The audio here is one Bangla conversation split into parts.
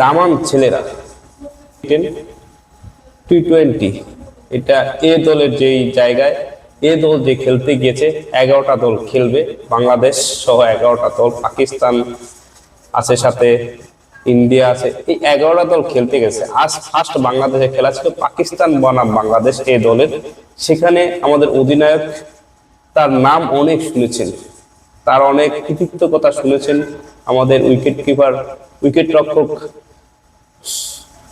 দামান ছেলেরা। টি টোয়েন্টি এটা এ দলের যেই জায়গায়, এ দল যে খেলতে গিয়েছে, এগারোটা দল খেলবে, বাংলাদেশ সহ এগারোটা দল, পাকিস্তান আছে সাথে, ইন্ডিয়া আছে, এই এগারোটা দল খেলতে গেছে। আজ ফার্স্ট বাংলাদেশে খেলা ছিল পাকিস্তান বনাম বাংলাদেশ এ দলের। সেখানে আমাদের অধিনায়ক, তার নাম অনেক শুনেছেন। তার অনেক কৃতিত্ব কথা শুনেছেন আমাদের উইকেট কিপার উইকেট রক্ষক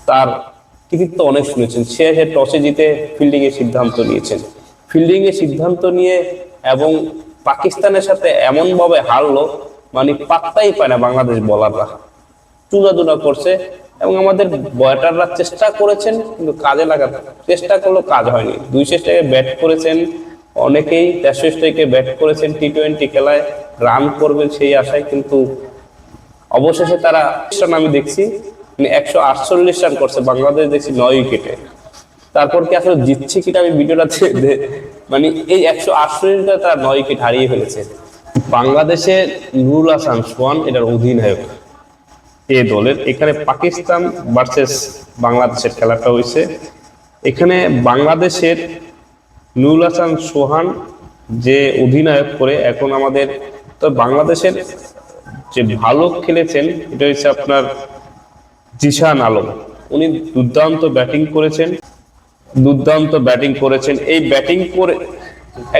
তার কৃতিত্ব অনেক শুনেছেন। সে এসে টসে জিতে ফিল্ডিং এর সিদ্ধান্ত নিয়েছেন। ফিল্ডিং এর সিদ্ধান্ত নিয়ে এবং পাকিস্তানের সাথে এমন ভাবে হারলো মানে পাত্তাই পায় না বাংলাদেশ বলাররা চুদাদুনা করছে এবং আমাদের বয়টাররা চেষ্টা করেছেন, কিন্তু কাজে লাগাতে চেষ্টা করলেও কাজ হয়নি। দুই চেষ্টাকে ব্যাট করেছেন, অনেকেই স্ট্রাইকে ব্যাট করেছেন টি টোয়েন্টি খেলায় রান করবেন সেই আশায়, কিন্তু অবশেষে তারা আমি দেখছি। মানে একশো আটচল্লিশ রান করছে, বাংলাদেশ দেখছি নয় উইকেটে তারপর কি আসলে জিতছে কিনা আমি ভিডিওটা মানে এই একশো আটচল্লিশটা তারা নয় উইকেট হারিয়ে ফেলেছে। বাংলাদেশের নুরুল হাসান সোয়ান এটার অধিনায়ক। এ দলের। এখানে পাকিস্তান ভার্সেস বাংলাদেশের খেলাটা হয়েছে। এখানে বাংলাদেশের নুরুল হাসান সোহান যে অধিনায়ক করে এখন আমাদের তো বাংলাদেশের যে ভালো খেলেছেন, এটা হচ্ছে আপনার জিশান আলম। উনি দুর্দান্ত ব্যাটিং করেছেন। দুর্দান্ত ব্যাটিং করেছেন। এই ব্যাটিং করে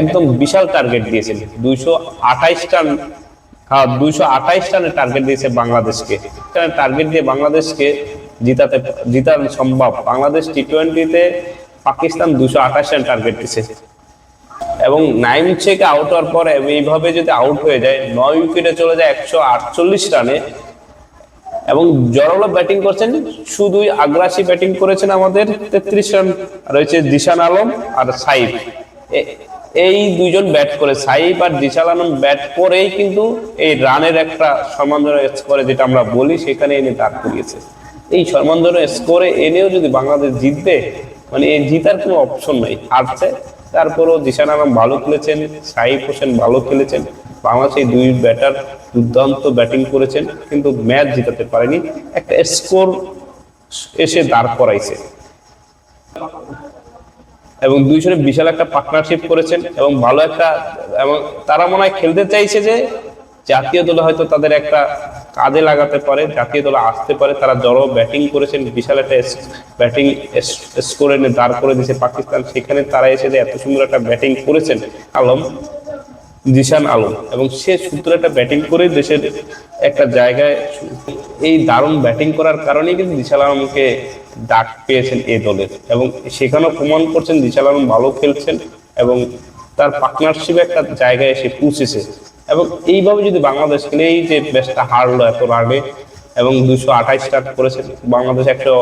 একদম বিশাল টার্গেট দিয়েছেন। দুইশো আঠাইশ রান হ্যাঁ দুইশো আঠাইশ রানের টার্গেট দিয়েছে বাংলাদেশকে। টার্গেট দিয়ে বাংলাদেশকে জিতাতে জিতার সম্ভব। বাংলাদেশ টি টোয়েন্টিতে পাকিস্তান দুশো আঠাশ রান টার্গেট দিয়েছে। এবং নাইম থেকে আউট হওয়ার পরে এইভাবে যদি আউট হয়ে যায়, নয় উইকেটে চলে যায় একশো আটচল্লিশ রানে। এবং জরলো ব্যাটিং করছেন শুধুই আগ্রাসী ব্যাটিং করেছেন আমাদের তেত্রিশ রান রয়েছে দিশান আলম আর সাইফ। এই দুইজন ব্যাট করে, সাইফ আর দিশান আলম ব্যাট করেই কিন্তু এই রানের একটা সম্মানজনক স্কোরে যেটা আমরা বলি, সেখানে এনে দাঁড় করিয়েছে। এই সম্মানজনক স্কোরে এনেও যদি বাংলাদেশ জিতবে মানে এই জিতার কোনো অপশন নাই। হারছে, তারপরও দিশান আলম ভালো খেলেছেন, সাইফ হোসেন ভালো খেলেছেন। বাংলাদেশ এই দুই ব্যাটার দুর্দান্ত ব্যাটিং করেছেন, কিন্তু ম্যাচ জিতাতে পারেনি। একটা স্কোর এসে দাঁড় করাইছে। এবং দুইজনে বিশাল একটা পার্টনারশিপ করেছেন এবং ভালো একটা, এবং তারা মনে হয় খেলতে চাইছে যে, জাতীয় দলে হয়তো তাদের একটা কাজে লাগাতে পারে, জাতীয় দলে আসতে পারে। তারা জড়ো ব্যাটিং করেছেন, বিশাল একটা ব্যাটিং স্কোর এনে দাঁড় করে দিয়েছে পাকিস্তান। সেখানে তারা এসে যে এত সুন্দর একটা ব্যাটিং করেছেন, আলম জিশান আলম। এবং সে সূত্রে একটা ব্যাটিং করে দেশের একটা জায়গায় এই দারুণ ব্যাটিং করার কারণেই কিন্তু দিশাল আলমকে ডাক পেয়েছেন এই দলের এবং সেখানেও প্রমাণ করছেন দিশাল আলম ভালো খেলছেন এবং তার পার্টনারশিপে একটা জায়গায় এসে পৌঁছেছে। এবং এইভাবে যদি বাংলাদেশ খেলে এই যে ম্যাচটা হারলো এত রানে এবং দুশো আঠাইশ রান করেছে, বাংলাদেশ একশো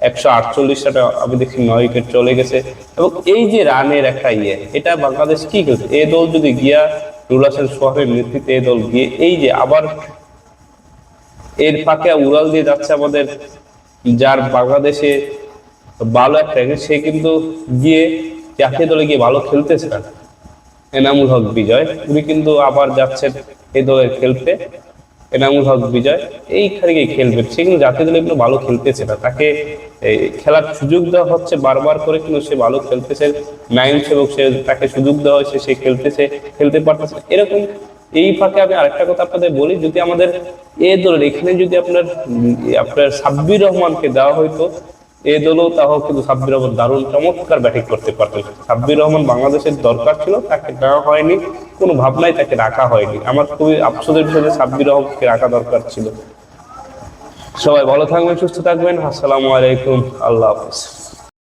একশো আটচল্লিশ রানে আমি দেখছি নয় উইকেট চলে গেছে। এবং এই যে রানের একটা ইয়ে এটা বাংলাদেশ কি করছে এ দল যদি গিয়া রুল হাসান সোহানের নেতৃত্বে এ দল গিয়ে এই যে আবার এর ফাঁকে উড়াল দিয়ে যাচ্ছে আমাদের যার বাংলাদেশে ভালো একটা সে কিন্তু গিয়ে জাতীয় দলে গিয়ে ভালো খেলতেছে না। এনামুল হক বিজয়, উনি কিন্তু আবার যাচ্ছেন এই দলে খেলতে। এনামুল হক বিজয় এইখানে গিয়ে খেলবে। সে কিন্তু জাতীয় দলে কিন্তু ভালো খেলতেছে না। তাকে এই খেলার সুযোগ দেওয়া হচ্ছে বারবার করে, কিন্তু সে ভালো খেলতেছে। নাইন সেবক, সে তাকে সুযোগ দেওয়া হয়েছে, সে খেলতেছে, খেলতে পারতেছে। এরকম এই ফাঁকে আমি আরেকটা কথা আপনাদের বলি, যদি আমাদের এ দলের, এখানে যদি আপনার আপনার সাব্বির রহমানকে দেওয়া হয়তো এ দলও তাও কিন্তু সাব্বির রহমান দারুণ চমৎকার ব্যাটিং করতে পারতেন সাব্বির রহমান বাংলাদেশের দরকার ছিল, তাকে দেওয়া হয়নি। কোনো ভাবনাই তাকে রাখা হয়নি। আমার খুবই আফসোসের বিষয় সাব্বির রহমানকে রাখা দরকার ছিল। সবাই ভালো থাকবেন, সুস্থ থাকবেন। আসসালামু আলাইকুম। আল্লাহ হাফিজ।